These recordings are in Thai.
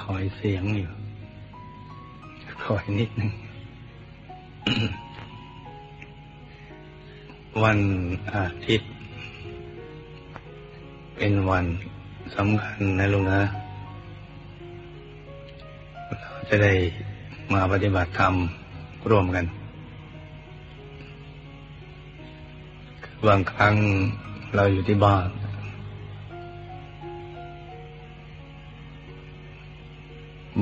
คอยเสียงอยู่ คอยนิดหนึ่งวันอาทิตย์ เป็นวันสำคัญนะลุงนะ เราจะได้มาปฏิบัติธรรมร่วมกันบางครั้งเราอยู่ที่บ้าน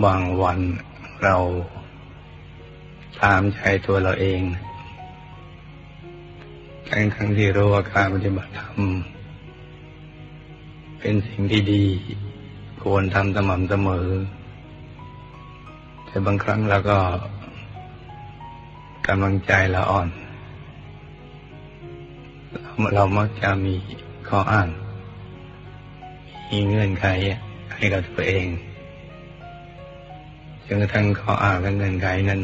บางวันเราตามใจตัวเราเองทั้งทั้งที่รู้ว่าการปฏิบัติธรรมเป็นสิ่งที่ดี ควรทำสม่ำเสมอ แต่บางครั้งเราก็กำลังใจเราอ่อน เราเรามักจะมีข้ออ้างมีเงื่อนไขให้กับตัวเอง นกระทั่งข้ออ้างและเงื่อนไขนั้น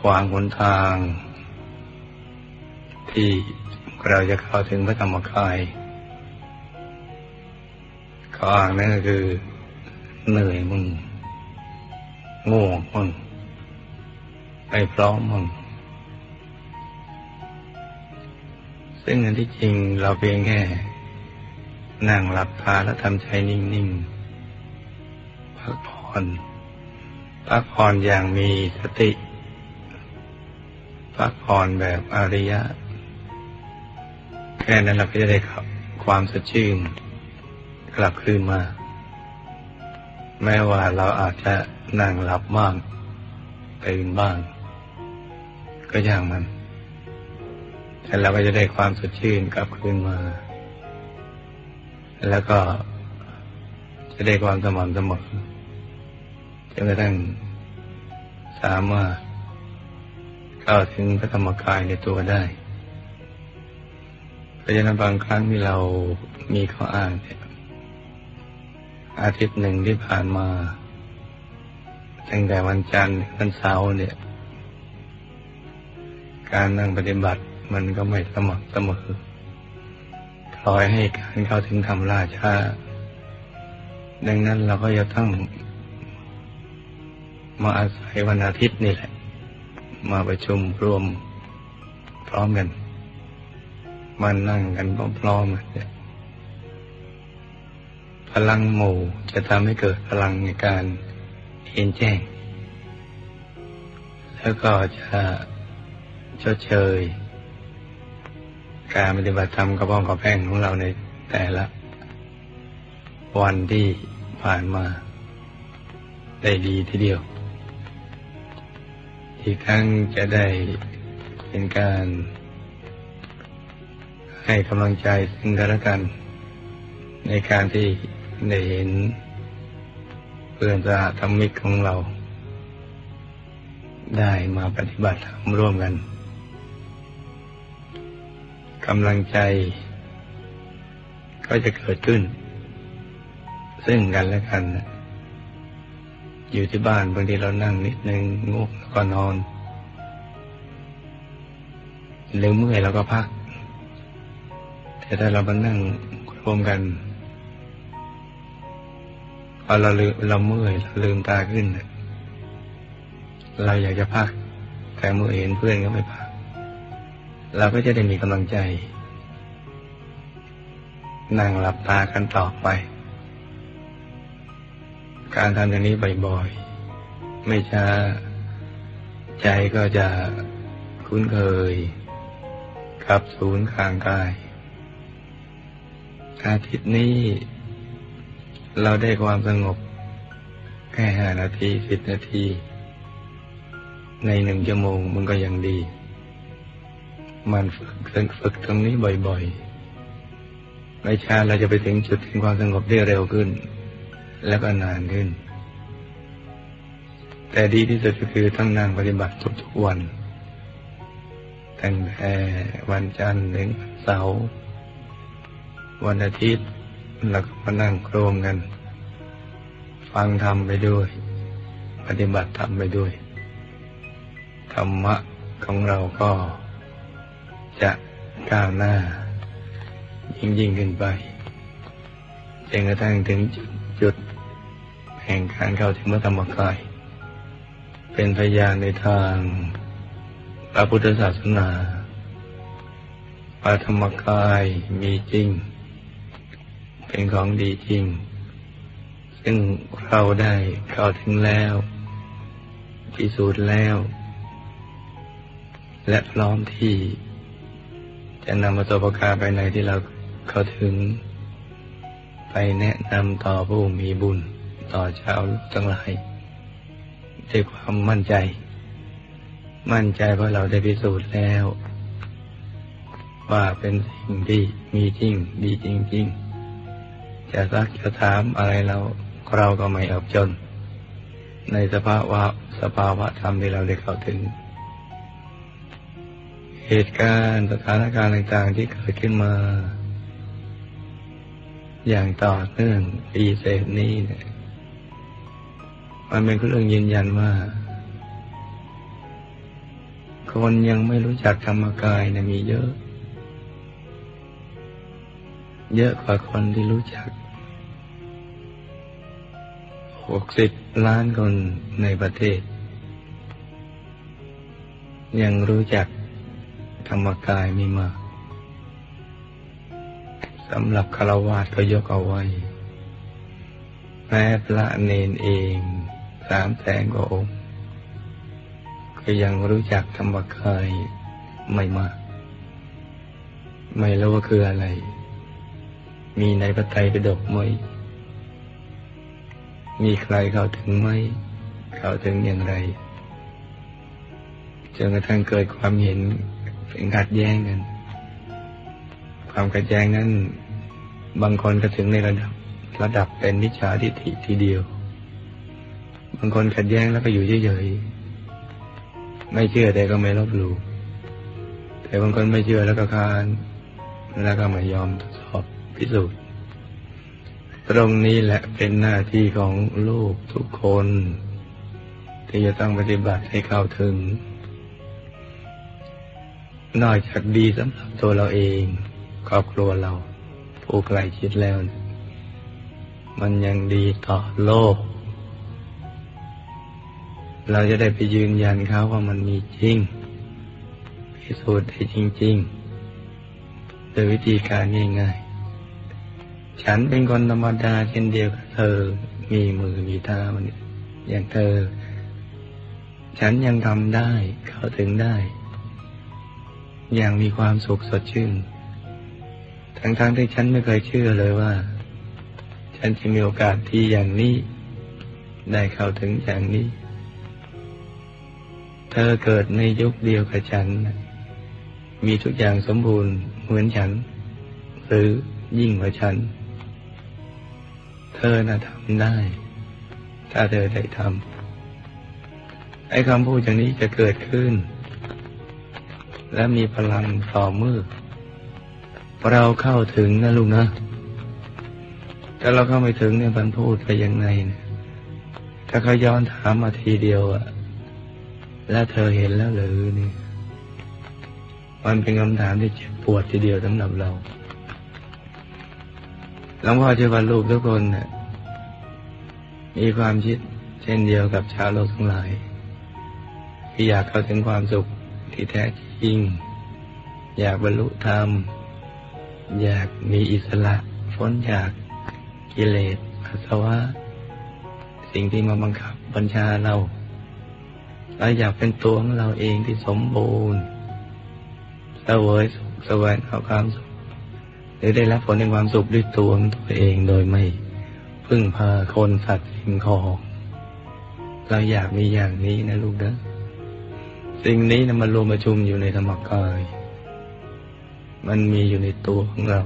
ขวางหนทาง ที่เราจะเข้าถึงพระธรรมกายข้ออ้างนั่นก็คือเหนื่อยมึงง่วงมึงไม่พร้อมมึงซึ่งอันที่จริงเราเพียงแค่นั่งหลับตาแล้วทำใจนิ่ง ๆ พักผ่อน พักผ่อนอย่างมีสติพักผ่อนแบบอริยะ แค่นั้นเราก็จะได้ครับ ความสดชื่นกลับคืนมา แม้ว่าเราอาจจะนั่งหลับบ้างตื่นบ้าง ก็อย่างมัน แต่เราก็จะได้ความสดชื่นกลับคืนมา แล้วก็จะได้ความสม่ำเสมอ นกระทั่งสามารถเข้าถึงพระธรรมกายในตัวได้เพราะฉะนั้นบางครั้งที่เรามีข้ออ้างเนี่ยอาทิตย์หนึ่งที่ผ่านมาตั้งแต่วันจันทร์วันเสาร์เนี่ย การนั่งปฏิบัติมันก็ไม่สม่ำเสมอปล่อยให้การเข้าถึงธรรมล่าช้าดังนั้นเราก็จะต้อง มาอาศัยวันอาทิตย์นี่แหละ มาประชุมรวมพร้อมกัน มานั่งกันพร้อมๆกันพลังหมู่จะทำให้เกิดพลังในการเห็นแจ้ง แล้วก็จะชดเชย การปฏิบัติธรรมกระป้องกระแพงของเราในแต่ละ วันที่ผ่านมา ได้ดีทีเดียว อีกครั้งจะได้เป็นการให้กำลังใจซึ่งกันและกัน ในการที่ได้เห็นเพื่อนสหธรรมิกของเรา ได้มาปฏิบัติธรรมร่วมกันกำลังใจ ก็จะเกิดขึ้น ซึ่งกันและกัน อยู่ที่บ้านบางทีเรานั่งนิดนึงง่วงแล้ว ก็นอน หรือเมื่อยเราก็พัก แต่ถ้าเรามานั่งรวมกันพอเราลืมเราเมื่อยเราลืมตาขึ้น เราอยากจะพัก แต่เมื่อเห็นเพื่อนก็ไม่พัก เราก็จะได้มีกำลังใจ นั่งหลับตากันต่อไป การทำอย่างนี้บ่อยๆ ไม่ช้า ใจก็จะคุ้นเคยกับศูนย์กลางกาย อาทิตย์นี้ เราได้ความสงบ แค่ห้านาทีสิบนาที ในหนึ่งชั่วโมงมันก็ยังดี มันฝึกฝึกตรงนี้บ่อยๆไม่ช้าเราจะไปถึงจุดถึงความสงบได้เร็วขึ้น แล้วก็นานขึ้น แต่ดีที่สุดก็คือต้องนั่งปฏิบัติทุกๆวัน ตั้งแต่วันจันทร์ถึงวันเสาร์วันอาทิตย์เราก็มานั่งโครมกัน ฟังธรรมไปด้วย ปฏิบัติธรรมไปด้วย ธรรมะของเราก็จะก้าวหน้า ยิ่งยิ่งขึ้นไปจนกระทั่งถึงจุดจดแห่งการเข้าถึงพระธรรมกาย เป็นพยานในทางพระพุทธศาสนาพระธรรมกายมีจริง เป็นของดีจริง ซึ่งเราได้เข้าถึงแล้วพิสูจน์แล้ว และพร้อมที่ จะนำประสบการณ์ไปในที่เราเข้าถึง ไปแนะนำต่อผู้มีบุญต่อชาวโลกทั้งหลาย ด้วยความมั่นใจ มั่นใจเพราะเราได้พิสูจน์แล้ว ว่าเป็นสิ่งที่มีจริงดีจริง ๆ จะซักจะถามอะไรเราเราก็ไม่อับจน ในสภาวะสภาวะธรรมที่เราได้เข้าถึง เหตุการณ์สถานการณ์ต่างๆที่เกิดขึ้นมาอย่างต่อเนื่องปีเศษนี้เนี่ย มันเป็นเรื่องยืนยันว่า คนยังไม่รู้จักธรรมกายนะมีเยอะ เยอะกว่าคนที่รู้จักหกสิบล้านคนในประเทศ ยังรู้จักธรรมกายไม่มากสำหรับคารวาสก็ยกเอาไว้แม้พระเนนเอง สามแสนกว่าองค์ ก็ยังรู้จักธรรมกายไม่มาก ไม่รู้ว่าคืออะไร มีในพระไตรปิฎกไหม มีใครเข้าถึงไหม เข้าถึงอย่างไรจนกระทั่งเกิดความเห็นเป็นขัดแย้งกัน ความขัดแย้งนั้น บางคนก็ถึงในระดับระดับเป็นมิจฉาทิฏฐิทีเดียว บางคนขัดแย้งแล้วก็อยู่เฉยๆไม่เชื่อแต่ก็ไม่ลบหลู่แต่บางคนไม่เชื่อแล้วก็คานแล้วก็ไม่ยอมทดสอบพิสูจน์ ตรงนี้แหละเป็นหน้าที่ของลูกทุกคน ที่จะต้องปฏิบัติให้เข้าถึง นอกจากดีสำหรับตัวเราเองครอบครัวเรา ผู้ใกล้ชิดแล้ว มันยังดีต่อโลก เราจะได้ไปยืนยันเขาว่ามันมีจริง พิสูจน์ได้จริง ๆ โดยวิธีการง่ายๆ ฉันเป็นคนธรรมดาเช่นเดียวกับเธอ มีมือมีเท้าเนี่ยอย่างเธอ ฉันยังทำได้ เข้าถึงได้ อย่างมีความสุขสดชื่น ทั้งๆที่ฉันไม่เคยเชื่อเลยว่า ฉันจะมีโอกาสที่อย่างนี้ ได้เข้าถึงอย่างนี้ เธอเกิดในยุคเดียวกับฉัน มีทุกอย่างสมบูรณ์เหมือนฉัน หรือยิ่งกว่าฉัน เธอน่ะทำได้ ถ้าเธอได้ทำไอ้คำพูดอย่างนี้จะเกิดขึ้น และมีพลังต่อเมื่อเราเข้าถึงนะลูกนะถ้าเราเข้าไม่ถึงเนี่ยมันพูดไปยังไงเนี่ยถ้าเขาย้อนถามมาทีเดียวอะ แล้วเธอเห็นแล้วหรือนี่มันเป็นคำถามที่เจ็บปวดทีเดียวสำหรับเราหลวงพ่อเชื่อว่าลูกทุกคนเนี่ยมีความคิดเช่นเดียวกับชาวโลกทั้งหลายที่อยากเข้าถึงความสุขที่แท้จริง อยากบรรลุธรรม อยากมีอิสระพ้นจากกิเลสอาสวะ สิ่งที่มาบังคับบัญชาเรา เราอยากเป็นตัวของเราเองที่สมบูรณ์เสวยสุขสวงหาความสุขหรือได้รับผลในความสุขด้วยตัวของตัวเองโดยไม่พึ่งพาคนสัตว์สิ่งของเราอยากมีอย่างนี้นะลูกนะสิ่งนี้นะมันรวมประชุมอยู่ในธรรมกาย มันมีอยู่ในตัวของเรา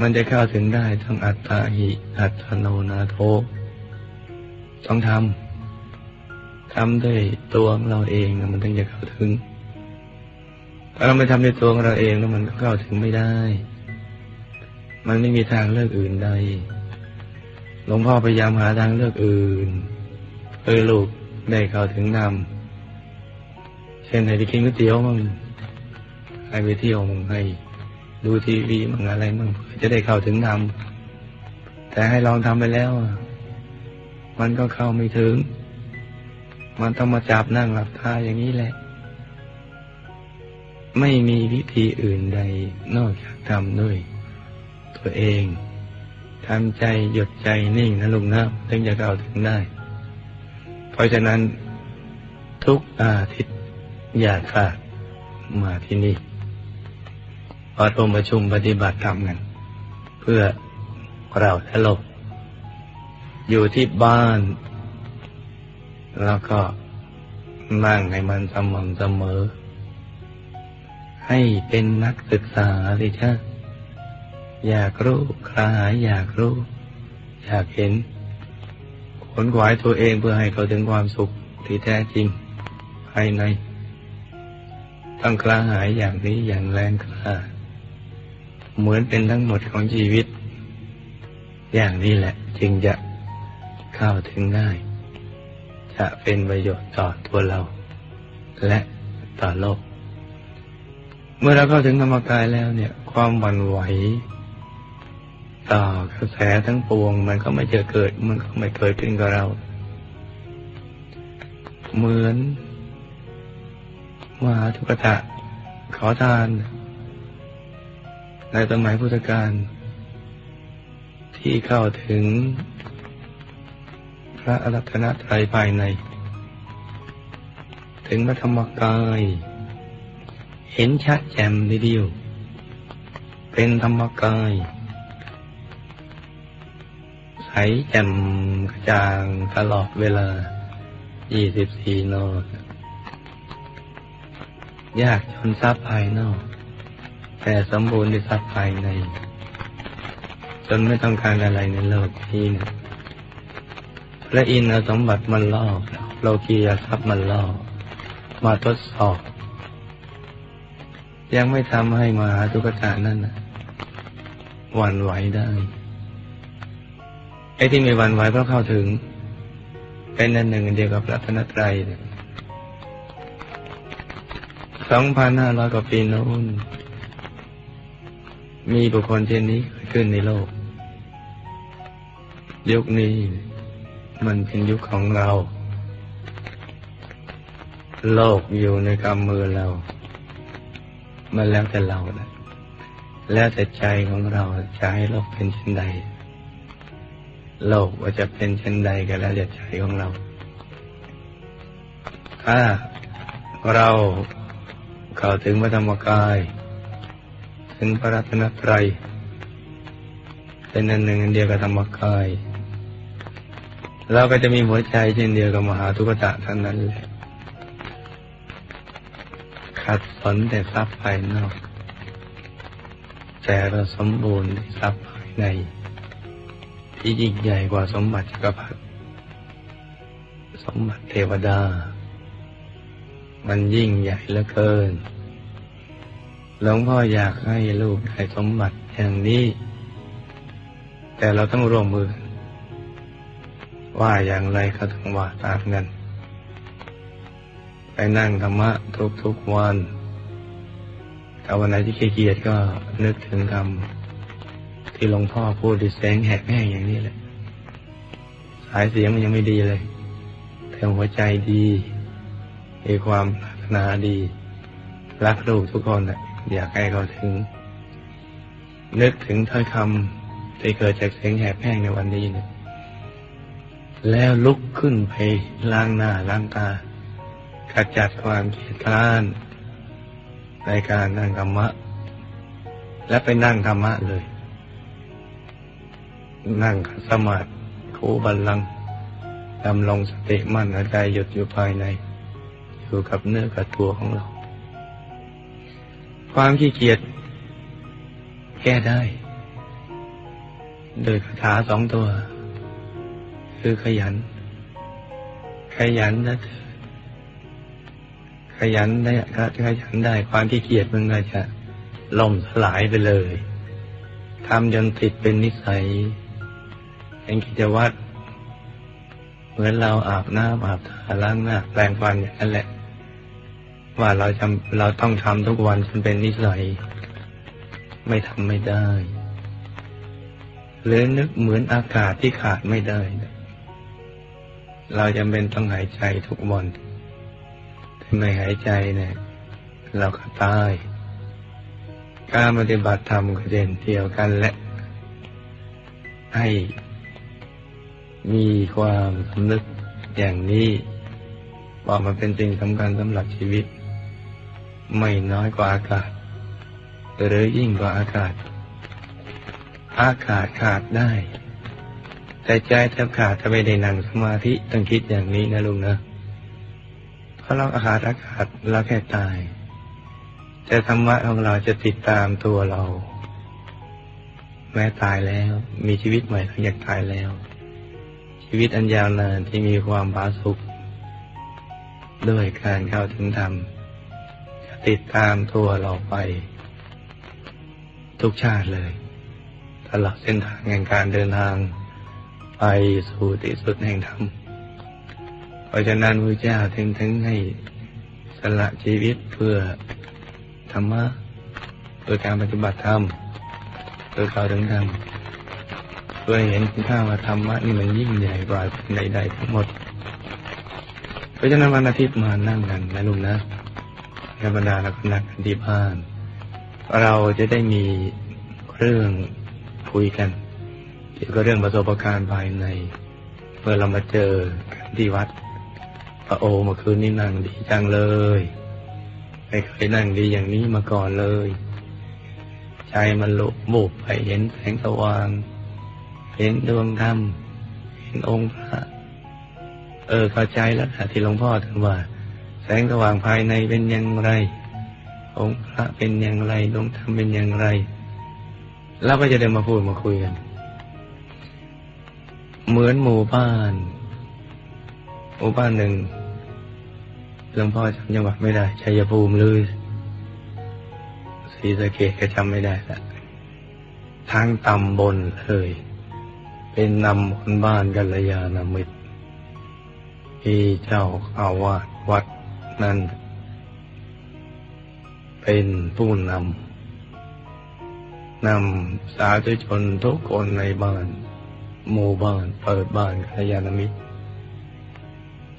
มันจะเข้าถึงได้ทั้งอัตตาหิ อัตโนนาโทต้องทำ ทำด้วยตัวของเราเองนะมันถึงจะเข้าถึงถ้าเราไม่ทำด้วยตัวของเราเองแล้วมันก็เข้าถึงไม่ได้ มันไม่มีทางเลือกอื่นใดหลวงพ่อพยายามหาทางเลือกอื่นเพื่อลูกได้เข้าถึงนำเช่นให้ไปกินก๋วยเตี๋ยวมั่งให้ไปเที่ยวมั่งให้ดูทีวีมั่งอะไรมั่งเพื่อจะได้เข้าถึงนำแต่ให้ลองทำไปแล้ว มันก็เข้าไม่ถึง มันต้องมาจับนั่งหลับตาอย่างนี้แหละ ไม่มีวิธีอื่นใดนอกจากทำด้วย ตัวเองทำใจหยุดใจนิ่งนะลุงนะถึงจะเข้าถึงได้ เพราะฉะนั้นทุกอาทิตย์อย่าขาดมาที่นี่วัดองประชุมปฏิบัติธรรมกัน เพื่อเราและโลกอยู่ที่บ้าน แล้วก็นั่งให้มันสม่ำเสมอ ให้เป็นนักศึกษาสิช่าอยากรู้คลายอยากรู้ อยากเห็นขนขวายตัวเองเพื่อให้เขาถึงความสุขที่แท้จริงภายในต้องกล้าหายอย่างนี้อย่างแรงกล้าเหมือนเป็นทั้งหมดของชีวิต อย่างนี้แหละ จึงจะเข้าถึงได้ จะเป็นประโยชน์ต่อตัวเรา และต่อโลก เมื่อเราเข้าถึงธรรมกายแล้วเนี่ย ความหวั่นไหวต่อกระแสทั้งปวง มันก็ไม่จะเกิด มันก็ไม่เกิดขึ้นกับเรา เหมือนมหาทุกตะขอทาน ในสมัยพุทธกาลที่เข้าถึง ระอรัตนตรัยภายใน ถึงพระธรรมกาย เห็นชัดแจ่มเดียว เป็นธรรมกาย ใสแจ่มกระจ่างตลอดเวลา 24 นอนยากจนทรัพย์ภายนอก แต่สมบูรณ์ด้วยทรัพย์ภายใน จนไม่ต้องการอะไรในโลกนี้นะ พระอินทร์สมบัติมันล่อโลกียทรัพย์มันล่อมาทดสอบ ยังไม่ทำให้มหาทุกตานั่นนหวั่นไหวได้ ไอ้ที่มีหวั่นไหวเพราะเข้าถึง เป็นอันหนึ่งเดียวกับพระธนตรัยสองพันห้าร้อยกว่าปีโน้นมีบุคคลเช่นนี้เกิดขึ้นในโลก ยุคนี้ มันเป็นยุคของเรา โลกอยู่ในกำมือเรา มันแล้วแต่เราแหละแล้วแต่ใจของเราจะให้โลกเป็นเช่นใด โลกว่าจะเป็นเช่นใดก็แล้วแต่ใจของเรา ถ้าเราเข้าถึงพระธรรมกาย ถึงพระรัตนตรัยเป็นอันหนึ่งอันเดียวกับธรรมกาย เราก็จะมีหัวใจเช่นเดียวกับมหาทุกตะเท่านั้นแหละขัดสนแต่ทรัพย์ภายนอก แต่เราสมบูรณ์ทรัพย์ภายใน ที่ยิ่งใหญ่กว่าสมบัติจักรพรรดิสมบัติเทวดา มันยิ่งใหญ่เหลือเกิน หลวงพ่ออยากให้ลูกได้สมบัติอย่างนี้ แต่เราต้องร่วมมือ ว่าอย่างไรก็ต้องว่าตามกันไปนั่งธรรมะทุกๆวันถ้าวันไหนที่ขี้เกียจก็นึกถึงคำที่หลวงพ่อพูดดิแสงแหกแห้งอย่างนี้แหละ สายเสียงมันยังไม่ดีเลยแต่หัวใจดีมีความรารถนาดี รักลูกทุกคนนะอยากให้เขาถึง นึกถึงถ้อยคำที่เกิดจากเสียงแหบแห้งในวันนี้เนี่ย แล้วลุกขึ้นไปล้างหน้าล้างตาขจัดความเกียดคร้าน ในการนั่งธรรมะ และไปนั่งธรรมะเลย นั่งสมาธิคูบัลลังดำลงสติมั่นหายใจหยุดอยู่ภายใน อยู่กับเนื้อกับตัวของเรา ความขี้เกียจแก้ได้ โดยคาถาสองตัว คือขยัน ขยันนะขยันได้ถ้าขยันได้ความขี้เกียจมันก็จะล่มสลายไปเลยทำจนติดเป็นนิสัยเป็นกิจวัตรเหมือนเราอาบน้ำอาบทาล้างหน้าแปรงฟันอย่างนั้นแหละ ว่าเราจำเราต้องทำทุกวันจนเป็นนิสัย ไม่ทำไม่ได้หรือนึกเหมือนอากาศที่ขาดไม่ได้ เราจำเป็นต้องหายใจทุกวันถ้าไม่หายใจเนี่ย เราก็ตาย การปฏิบัติธรรมก็เด่นเดียวกันและ ให้มีความสำนึกอย่างนี้ว่ามันเป็นสิ่งสำคัญสำหรับชีวิต ไม่น้อยกว่าอากาศ หรือยิ่งกว่าอากาศ อากาศขาดได้ แต่ใจแทบขาดถ้าไม่ได้นั่งสมาธิต้องคิดอย่างนี้นะลุงนะเพราะเราขาดอากาศเราแค่ตาย แต่ธรรมะของเราจะติดตามตัวเรา แม้ตายแล้ว มีชีวิตใหม่หลังจากตายแล้ว ชีวิตอันยาวนานที่มีความผาสุกด้วยการเข้าถึงธรรมจะติดตามตัวเราไป ทุกชาติเลยตลอดเส้นทางแห่งการเดินทาง ไปสู่ที่สุดแห่งธรรม เพราะฉะนั้นพระเจ้าถึงถึงให้สละชีวิตเพื่อธรรมะเพื่อการปฏิบัติธรรมเพื่อเข้าถึงธรรมเพื่อเห็นคุณค่าว่าธรรมะนี่มันยิ่งใหญ่กว่าใดๆทั้งหมด เพราะฉะนั้นวันอาทิตย์มานั่งกันนะลุงนะธรรมดาเราก็นั่งกันที่บ้าน เราจะได้มีเรื่องคุยกัน เกี่ยวกับเรื่องประสบการณ์ภายใน เมื่อเรามาเจอกันที่วัดพระโอเมื่อคืนนี้นั่งดีจังเลยไม่เคยนั่งดีอย่างนี้มาก่อนเลย ใจมันลุกบุบไปเห็นแสงสว่าง เห็นดวงธรรม เห็นองค์พระ เออเข้าใจแล้วค่ะที่หลวงพ่อท่านว่า แสงสว่างภายในเป็นอย่างไร องค์พระเป็นอย่างไรดวงธรรมเป็นอย่างไร แล้วก็จะเดินมาพูดมาคุยกัน เหมือนหมู่บ้านหมู่บ้านหนึ่งหลวงพ่อจำจังหวัดไม่ได้ชัยภูมิหรือศรีสะเกดก็จำไม่ได้ละทั้งตำบลเลย เป็นนำคนบ้านกัลยาณมิตรที่เจ้าอาวาสวัดนั้น เป็นผู้นำนำสาธุชนทุกคนในบ้าน หมู่บ้านเปิดบ้านกัลยาณมิตร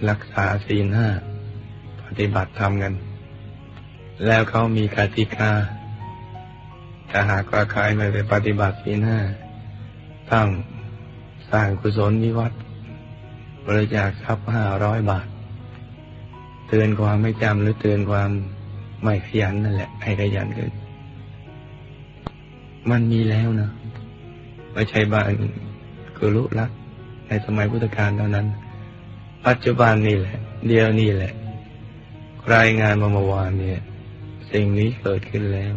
รักษาศีลห้า ปฏิบัติธรรมกัน แล้วเขามีกติกาถ้าหากว่าใครไม่ไปปฏิบัติศีลห้าต้องสร้างกุศลนิวัตรบริจาคทรัพย์ห้าร้อยบาท เตือนความไม่จำหรือเตือนความไม่ขยันนั่นแหละ ให้ขยันขึ้นมันมีแล้วนะไม่ใช่บ้าน กุลุรักในสมัยพุทธกาลเท่านั้น ปัจจุบันนี่แหละ เดียวนี่แหละ รายงานมาเมื่อวานเนี่ย สิ่งนี้เกิดขึ้นแล้ว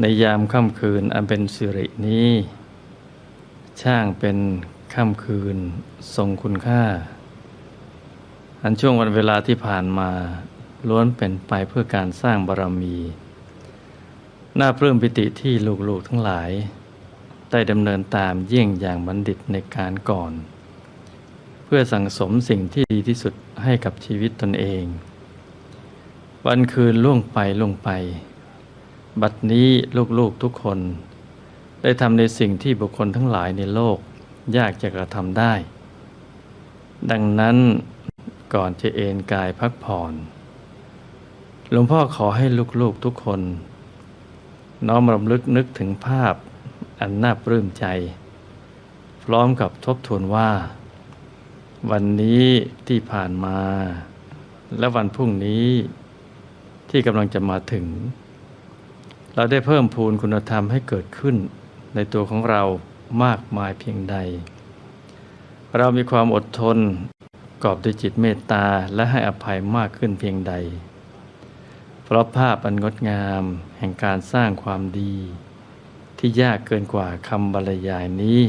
ในยามค่ำคืนอันเป็นสิรินี้ ช่างเป็นค่ำคืนทรงคุณค่า อันช่วงวันเวลาที่ผ่านมาล้วนเป็นไปเพื่อการสร้างบารมี น่าปลื้มปิติที่ลูกๆทั้งหลาย ได้ดำเนินตามเยี่ยงอย่างบัณฑิตในการก่อน เพื่อสั่งสมสิ่งที่ดีที่สุดให้กับชีวิตตนเอง วันคืนล่วงไปล่วงไป บัดนี้ลูกๆทุกคน ได้ทำในสิ่งที่บุคคลทั้งหลายในโลกยากจะกระทำได้ ดังนั้นก่อนจะเอนกายพักผ่อน หลวงพ่อขอให้ลูกๆทุกคน น้อมรำลึกนึกถึงภาพ อันน่าปลื้มใจ พร้อมกับทบทวนว่า วันนี้ที่ผ่านมา และวันพรุ่งนี้ที่กำลังจะมาถึง เราได้เพิ่มพูนคุณธรรมให้เกิดขึ้นในตัวของเรามากมายเพียงใด เรามีความอดทนกอบด้วยจิตเมตตาและให้อภัยมากขึ้นเพียงใด เพราะภาพอันงดงามแห่งการสร้างความดี ที่ยากเกินกว่าคำบรรยายนี้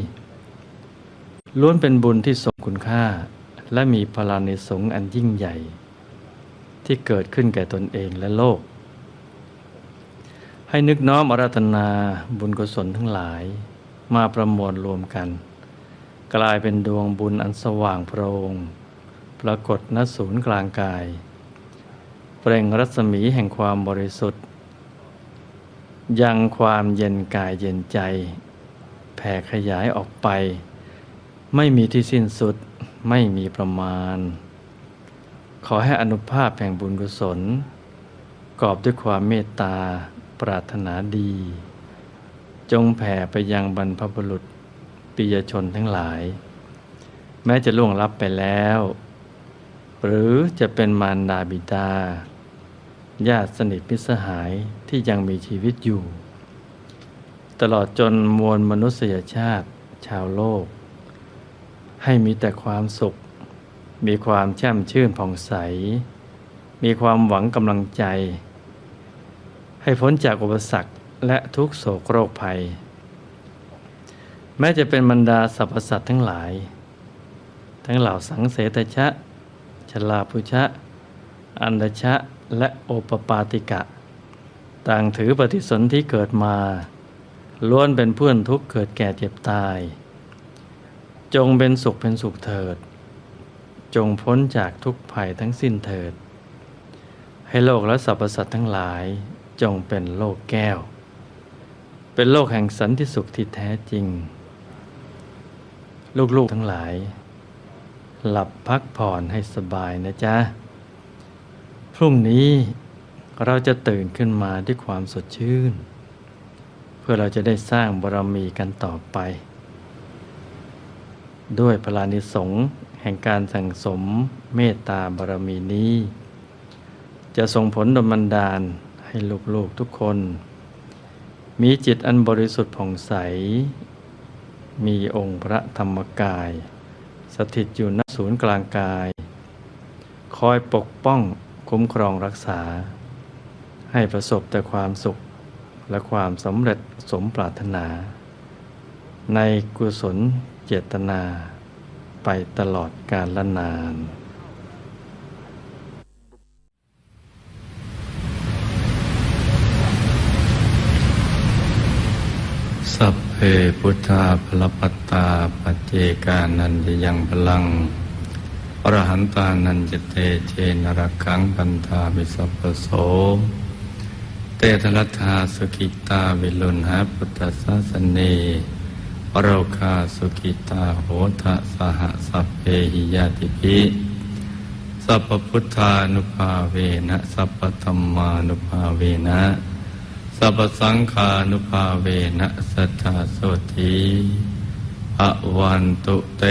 ล้วนเป็นบุญที่ทรงคุณค่า และมีพลานิสงอันยิ่งใหญ่ ที่เกิดขึ้นแก่ตนเองและโลก ให้นึกน้อมอาราธนาบุญกุศลทั้งหลาย มาประมวลรวมกัน กลายเป็นดวงบุญอันสว่างโพรง ปรากฏณศูนย์กลางกาย เปล่งรัศมีแห่งความบริสุทธิ์ ยังความเย็นกายเย็นใจ แผ่ขยายออกไป ไม่มีที่สิ้นสุดไม่มีประมาณ ขอให้อนุภาพแห่งบุญกุศล กอบด้วยความเมตตาปรารถนาดี จงแผ่ไปยังบรรพบุรุษปิยชนทั้งหลาย แม้จะล่วงลับไปแล้ว หรือจะเป็นมารดาบิดา ญาติสนิทมิสหายที่ยังมีชีวิตอยู่ ตลอดจนมวลมนุษยชาติชาวโลก ให้มีแต่ความสุข มีความแช่มชื่นผ่องใส มีความหวังกำลังใจ ให้พ้นจากอุปสรรคและทุกโศกโรคภัย แม้จะเป็นบรรดาสรรพสัตว์ทั้งหลาย ทั้งเหล่าสังเสตชะ ชลาภุชะ อันดชะ และโอปปาติกะ ต่างถือปฏิสนธิเกิดมา ล้วนเป็นเพื่อนทุกข์เกิดแก่เจ็บตาย จงเป็นสุขเป็นสุขเถิด จงพ้นจากทุกภัยทั้งสิ้นเถิด ให้โลกและสรรพสัตว์ทั้งหลายจงเป็นโลกแก้ว เป็นโลกแห่งสันติสุขที่แท้จริง ลูกๆทั้งหลาย หลับพักผ่อนให้สบายนะจ๊ะ รุ่งนี้เราจะตื่นขึ้นมาด้วยความสดชื่น เพื่อเราจะได้สร้างบารมีกันต่อไป ด้วยพลานิสงส์แห่งการสั่งสมเมตตาบารมีนี้ จะส่งผลดลบันดาลให้ลูกๆทุกคน มีจิตอันบริสุทธิ์ผ่องใส มีองค์พระธรรมกาย สถิตอยู่ณศูนย์กลางกาย คอยปกป้อง คุ้มครองรักษา ให้ประสบแต่ความสุขและความสำเร็จสมปรารถนา ในกุศลเจตนาไปตลอดกาลนานสัพเพพุทธาพลปัตตาปัจเจกานันจะยังพลัง อรหันตานันจเตเจนรักขังปันธามิสัพโสเตทรัตธาสุกิตาวิลุณหาพุทธศาสเนอโรคาสุกิตาโหทะสหสัพเพหิยาติภิสัพพุทธานุภาเวนะสัพพธรรมานุภาเวนะสัพพสังฆานุภาเวนะสัทธาโสธีภะวันตุเต